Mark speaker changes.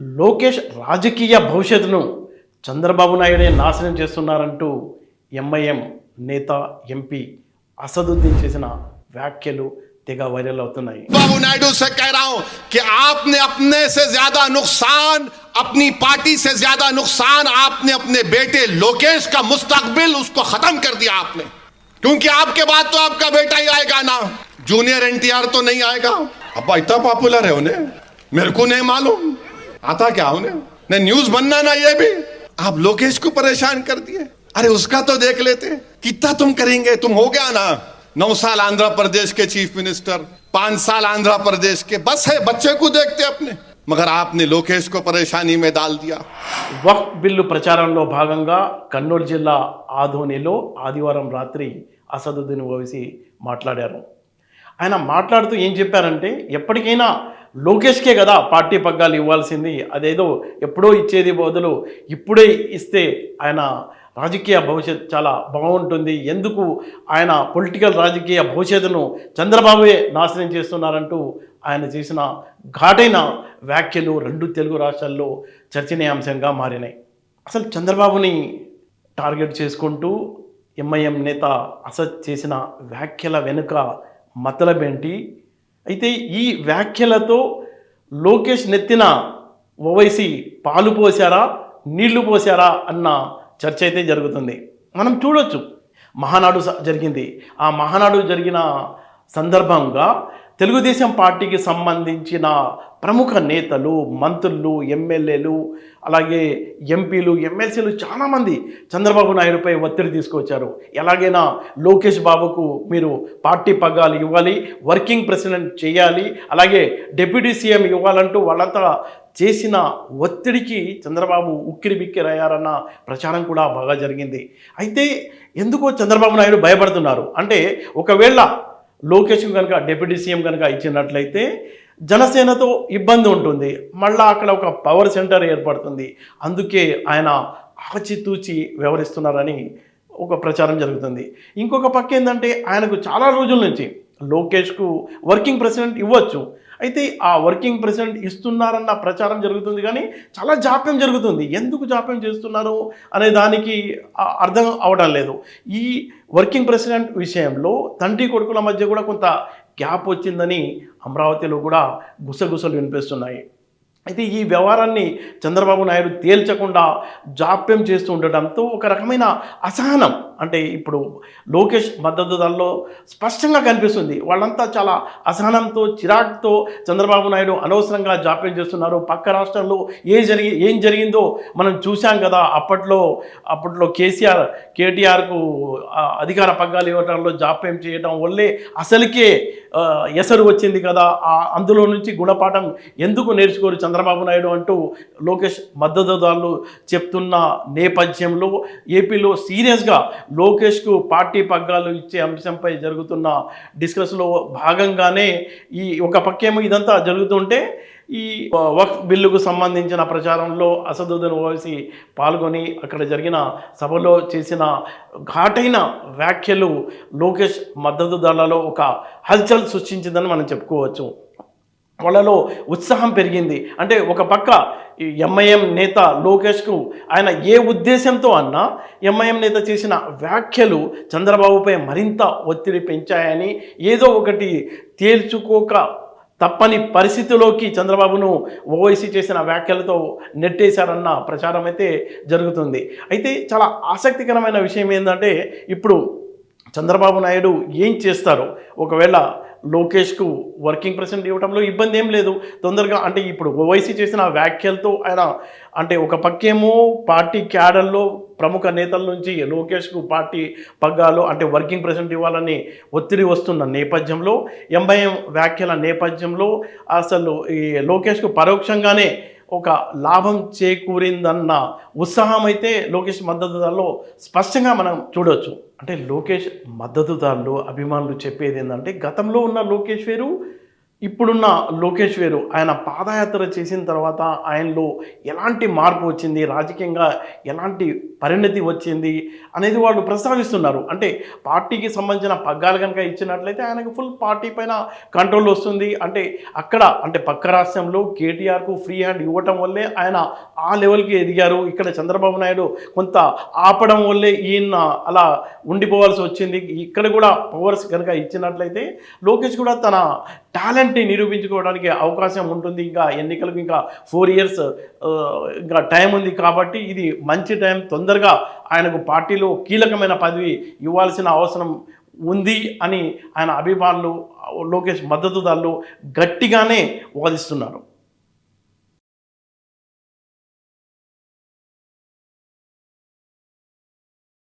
Speaker 1: లోకేష్ రాజకీయ భవిష్యత్తును చంద్రబాబు నాయుడే నాశనం చేస్తున్నారంటూ ఎంఐఎం నేత ఎంపీ అసదుద్దీన్ చేసిన వ్యాఖ్యలు తెగ వైరల్ అవుతున్నాయి
Speaker 2: बाबू नायडू से कह रहा हूं कि आपने अपने से ज्यादा नुकसान अपनी पार्टी से ज्यादा नुकसान आपने अपने बेटे लोकेश का मुस्तकबिल उसको खत्म कर दिया आपने क्योंकि आपके बाद तो आपका बेटा ही आएगा ना जूनियर एनटीआर तो नहीं आएगा अब्बा इतना पॉपुलर है उन्हें मेरे को नहीं मालूम आता क्या उन्हें नहीं न्यूज बनना ना ये भी आप लोकेश को परेशान कर दिए अरे उसका तो देख लेते कितना तुम करेंगे तुम हो गया ना नौ साल आंध्र प्रदेश के चीफ मिनिस्टर पांच साल आंध्र प्रदेश के बस है बच्चे को देखते अपने मगर आपने लोकेश को परेशानी में डाल दिया
Speaker 1: వక్ఫ్ బిల్లు ప్రచారంలో భాగంగా కర్నూలు జిల్లా ఆధోనిలో ఆదివారం రాత్రి అసదుద్దీన్ ఓవైసీ మాట్లాడారు ఆయన మాట్లాడుతూ ఏం చెప్పారంటే ఎప్పటికైనా లోకేష్కే కదా పార్టీ పగ్గాలు ఇవ్వాల్సింది అదేదో ఎప్పుడో ఇచ్చేది బదులు ఇప్పుడే ఇస్తే ఆయన రాజకీయ భవిష్యత్ చాలా బాగుంటుంది ఎందుకు ఆయన పొలిటికల్ రాజకీయ భవిష్యత్తును చంద్రబాబుయే నాశనం చేస్తున్నారంటూ ఆయన చేసిన ఘాటైన వ్యాఖ్యలు రెండు తెలుగు రాష్ట్రాల్లో చర్చనీయాంశంగా మారినాయి. అసలు చంద్రబాబుని టార్గెట్ చేసుకుంటూ ఎంఐఎం నేత అసత్ చేసిన వ్యాఖ్యల వెనుక మతలబేంటి? అయితే ఈ వ్యాఖ్యలతో లోకేష్ నెత్తిన ఓవైసీ పాలు పోసారా నీళ్ళు పోసారా అన్న చర్చ అయితే జరుగుతుంది. మనం చూడొచ్చు. మహానాడు స- జరిగింది. ఆ మహానాడు జరిగిన సందర్భంగా తెలుగుదేశం పార్టీకి సంబంధించిన ప్రముఖ నేతలు మంత్రులు ఎమ్మెల్యేలు అలాగే ఎంపీలు ఎమ్మెల్సీలు చాలామంది చంద్రబాబు నాయుడుపై ఒత్తిడి తీసుకొచ్చారు. ఎలాగైనా లోకేష్ బాబుకు మీరు పార్టీ పగ్గాలు ఇవ్వాలి వర్కింగ్ ప్రెసిడెంట్ చేయాలి అలాగే డిప్యూటీ సీఎం ఇవ్వాలంటూ వాళ్ళంతా చేసిన ఒత్తిడికి చంద్రబాబు ఉక్కిరి బిక్కిరయ్యారన్న ప్రచారం కూడా బాగా జరిగింది. అయితే ఎందుకో చంద్రబాబు నాయుడు భయపడుతున్నారు? అంటే ఒకవేళ లోకేష్ కనుక డిప్యూటీ సీఎం కనుక ఇచ్చినట్లయితే జనసేనతో ఇబ్బంది ఉంటుంది. మళ్ళా అక్కడ ఒక పవర్ సెంటర్ ఏర్పడుతుంది. అందుకే ఆయన ఆచితూచి వ్యవహరిస్తున్నారని ఒక ప్రచారం జరుగుతుంది. ఇంకొక పక్క ఏంటంటే ఆయనకు చాలా రోజుల నుంచి లోకేష్కు వర్కింగ్ ప్రెసిడెంట్ ఇవ్వచ్చు. అయితే ఆ వర్కింగ్ ప్రెసిడెంట్ ఇస్తున్నారన్న ప్రచారం జరుగుతుంది కానీ చాలా జాప్యం జరుగుతుంది. ఎందుకు జాప్యం చేస్తున్నారు అనే దానికి అర్థం అవడం లేదు. ఈ వర్కింగ్ ప్రెసిడెంట్ విషయంలో తండ్రి కొడుకుల మధ్య కూడా కొంత గ్యాప్ వచ్చిందని అమరావతిలో కూడా గుసగుసలు వినిపిస్తున్నాయి. అయితే ఈ వ్యవహారాన్ని చంద్రబాబు నాయుడు తేల్చకుండా జాప్యం చేస్తూ ఉండడంతో ఒక రకమైన అసహనం. అంటే ఇప్పుడు లోకేష్ మద్దతుదారులో స్పష్టంగా కనిపిస్తుంది. వాళ్ళంతా చాలా అసహనంతో చిరాకుతో చంద్రబాబు నాయుడు అనవసరంగా జాప్యం చేస్తున్నారు. పక్క రాష్ట్రంలో ఏ జరిగి ఏం జరిగిందో మనం చూసాం కదా. అప్పట్లో అప్పట్లో కేసీఆర్ కేటీఆర్కు అధికార పగ్గాలు ఇవ్వడంలో జాప్యం చేయడం వల్లే అసలుకే ఎసరు వచ్చింది కదా. ఆ అందులో నుంచి గుణపాఠం ఎందుకు నేర్చుకోరు చంద్రబాబు నాయుడు అంటూ లోకేష్ మద్దతుదారులు చెప్తున్న నేపథ్యంలో ఏపీలో సీరియస్గా లోకేష్కు పార్టీ పగ్గాలు ఇచ్చే అంశంపై జరుగుతున్న డిస్కస్లో భాగంగానే ఈ ఒక పక్కేమో ఇదంతా జరుగుతుంటే ఈ వక్ఫ్ బిల్లుకు సంబంధించిన ప్రచారంలో అసదుద్దీన్ ఓవైసీ పాల్గొని అక్కడ జరిగిన సభలో చేసిన ఘాటైన వ్యాఖ్యలు లోకేష్ మద్దతుదారులలో ఒక హల్చల్ సృష్టించిందని మనం చెప్పుకోవచ్చు. వాళ్ళలో ఉత్సాహం పెరిగింది. అంటే ఒక పక్క ఎంఐఎం నేత లోకేష్కు ఆయన ఏ ఉద్దేశంతో అన్నా ఎంఐఎం నేత చేసిన వ్యాఖ్యలు చంద్రబాబుపై మరింత ఒత్తిడి పెంచాయని ఏదో ఒకటి తేల్చుకోక తప్పని పరిస్థితిలోకి చంద్రబాబును ఓవైసీ చేసిన వ్యాఖ్యలతో నెట్టేశారన్న ప్రచారం అయితే జరుగుతుంది. అయితే చాలా ఆసక్తికరమైన విషయం ఏంటంటే ఇప్పుడు చంద్రబాబు నాయుడు ఏం చేస్తారు ఒకవేళ లోకేష్కు వర్కింగ్ ప్రెసిడెంట్ ఇవ్వడంలో ఇబ్బంది ఏం లేదు. తొందరగా అంటే ఇప్పుడు ఓవైసీ చేసిన వ్యాఖ్యలతో ఆయన అంటే ఒక పక్కేమో పార్టీ క్యాడర్లో ప్రముఖ నేతల నుంచి లోకేష్కు పార్టీ పగ్గాలు అంటే వర్కింగ్ ప్రెసిడెంట్ ఇవ్వాలని ఒత్తిడి వస్తున్న నేపథ్యంలో ఎంఐఎం వ్యాఖ్యల నేపథ్యంలో అసలు ఈ లోకేష్కు పరోక్షంగానే ఒక లాభం చేకూరిందన్న ఉత్సాహం అయితే లోకేష్ మద్దతుదారులో స్పష్టంగా మనం చూడవచ్చు అంటే లోకేష్ మద్దతుదారులు అభిమానులు చెప్పేది ఏంటంటే గతంలో ఉన్న లోకేష్ వేరు ఇప్పుడున్న లోకేష్ వేరు ఆయన పాదయాత్ర చేసిన తర్వాత ఆయనలో ఎలాంటి మార్పు వచ్చింది? రాజకీయంగా ఎలాంటి పరిణతి వచ్చింది? అనేది వాళ్ళు ప్రస్తావిస్తున్నారు. అంటే పార్టీకి సంబంధించిన పగ్గాలు కనుక ఇచ్చినట్లయితే ఆయనకు ఫుల్ పార్టీ పైన కంట్రోల్ వస్తుంది. అంటే అక్కడ అంటే పక్క రాష్ట్రంలో కేటీఆర్కు ఫ్రీ హ్యాండ్ ఇవ్వటం వల్లే ఆయన ఆ లెవెల్కి ఎదిగారు. ఇక్కడ చంద్రబాబు నాయుడు కొంత ఆపడం వల్లే ఈయన అలా ఉండిపోవాల్సి వచ్చింది. ఇక్కడ కూడా పవర్స్ కనుక ఇచ్చినట్లయితే లోకేష్ కూడా తన టాలెంట్ టాలెంట్ని నిరూపించుకోవడానికి అవకాశం ఉంటుంది. ఇంకా ఎన్నికలకు ఇంకా ఫోర్ ఇయర్స్ ఇంకా టైం ఉంది కాబట్టి ఇది మంచి టైం తొందరగా ఆయనకు పార్టీలో కీలకమైన పదవి ఇవ్వాల్సిన అవసరం ఉంది అని ఆయన అభిమానులు లోకేష్ మద్దతుదారులు గట్టిగానే వాదిస్తున్నారు.